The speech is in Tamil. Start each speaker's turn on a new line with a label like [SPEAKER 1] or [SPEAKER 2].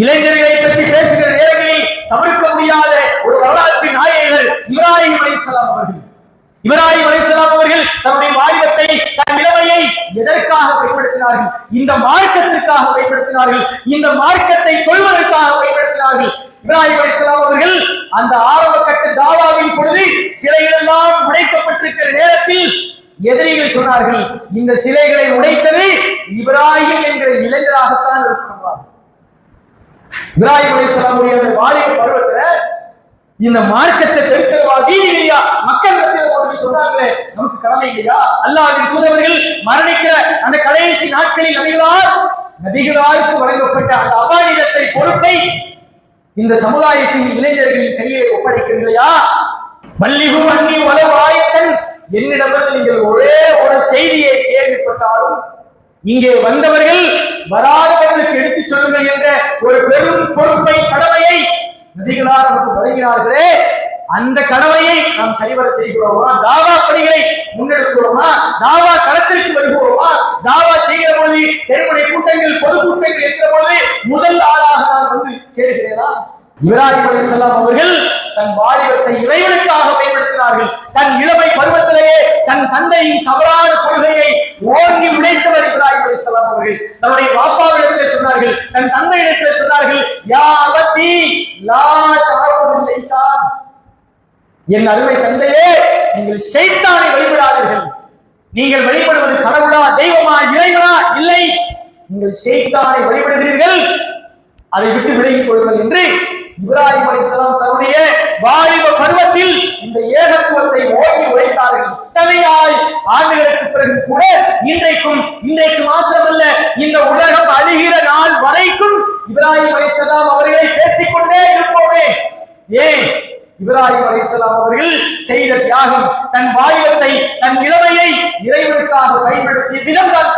[SPEAKER 1] இளைஞர்களை பற்றி பேசுகிற நேரங்களில் தவிர்க்க முடியாத ஒரு வரலாற்று நாயகர் இப்ராஹிம் அலிசலாம் அவர்கள். இப்ராஹிம் அலிசலாம் அவர்கள் தன்னுடைய வாலிபத்தை தன் இளமையை எதற்காக பயன்படுத்தினார்கள்? இந்த மார்க்கத்திற்காக பயன்படுத்தினார்கள். இந்த மார்க்கத்தை சொல்வதற்காக பயன்படுத்தினார்கள். இப்ராஹிம் அலைஹிஸ்ஸலாம் அவர்கள் அந்த ஆரம்ப கட்ட தாவாவின் பொழுது சிலைகளெல்லாம் உடைக்கப்பட்டிருக்கிற நேரத்தில் எதிரிகள் சொன்னார்கள் இந்த சிலைகளை உடைத்தது இப்ராஹிம் என்கிற இளைஞராகத்தான் இருக்கிறார்கள் இப்ராஹிம் அலைஹிஸ்ஸலாமுடைய வாலிப பருவத்துல இந்த மார்க்கத்தை தெருத்தருவா வீதி இல்லையா? மக்கள் மத்தியில் கொண்டு சொன்னாங்களே நமக்கு கடமை இல்லையா? அல்லாஹின் தூதவர்கள் மரணிக்கிற அந்த கடைசி நாட்களில் நபிகளால் நபிகளாருக்கு வழங்கப்பட்ட அந்த அபானிதத்தை பொறுப்பை இந்த சமுதாயத்தின் இளைஞர்களின் கையை ஒப்படைக்கிறீர்களா? இல்லையா மல்லிகு அன்னி வளவாயத்தன் என்னிடமிருந்து நீங்கள் ஒரே ஒரு செய்தியை கேள்விப்பட்டாலும் இங்கே வந்தவர்கள் வராதவர்களுக்கு எடுத்துச் சொல்லுங்கள் என்ற ஒரு பெரும் பொறுப்பை கடமையை நபிகளார் நமக்கு வழங்கினார்களே அந்த கடமையை நாம் சரிவர செய்கிறோமா? தாவா பணிகளை முன்னெடுக்கிறோமா? தாவா களத்திற்கு வருகிறோமா? தாவா செய்கிற போது தெருமுறை கூட்டங்கள் பொது கூட்டங்கள் இருக்கிற போது முதல் ஆளாக நான் வந்து சேர்கிறேனா? இப்ராஹிம் அலைஹிஸ்ஸலாம் அவர்கள் தன் வாலிபத்தை இறைவனுக்காக பயன்படுத்தினார்கள். தன் இளமை பருவத்திலேயே தன் தந்தையின் தவறான கொள்கையை ஓங்கி உடைத்தவர் இப்ராஹிம் அலைஹிஸ்ஸலாம் அவர்கள். தன்னுடைய தன் தந்தையிடத்திலே சொன்னார்கள் யா லா தஅபுது செய்தான் என் அருமை தந்தையே நீங்கள் செய்தானை வழிபடாதீர்கள். நீங்கள் வழிபடுவது கடவுளா தெய்வமா இறைவனா? இல்லை. நீங்கள் செய்தானை வழிபடுகிறீர்கள். அதை விட்டு விலகிக் கொள்ளுங்கள் என்று இப்ராஹிம் அலிஸ்லாம் தன்னுடைய வாலிப பருவத்தில் இந்த ஏகத்துவத்தை ஓங்கி உழைத்தார்கள். இத்தனையாய் ஆண்டுகளுக்கு பிறகு கூட இன்றைக்கும் இன்றைக்கு மாத்திரமல்ல இந்த உலகம் இப்ராஹிம் அலிசலாம் அவர்களை பேசிக்கொண்டே இருப்போமே. ஏன்? இப்ராஹிம் அலிசலாம் அவர்கள் செய்த தியாகம் தன் வாயுவத்தை தன் இளமையை இறைவனுக்காக பயன்படுத்திய விதம் தான்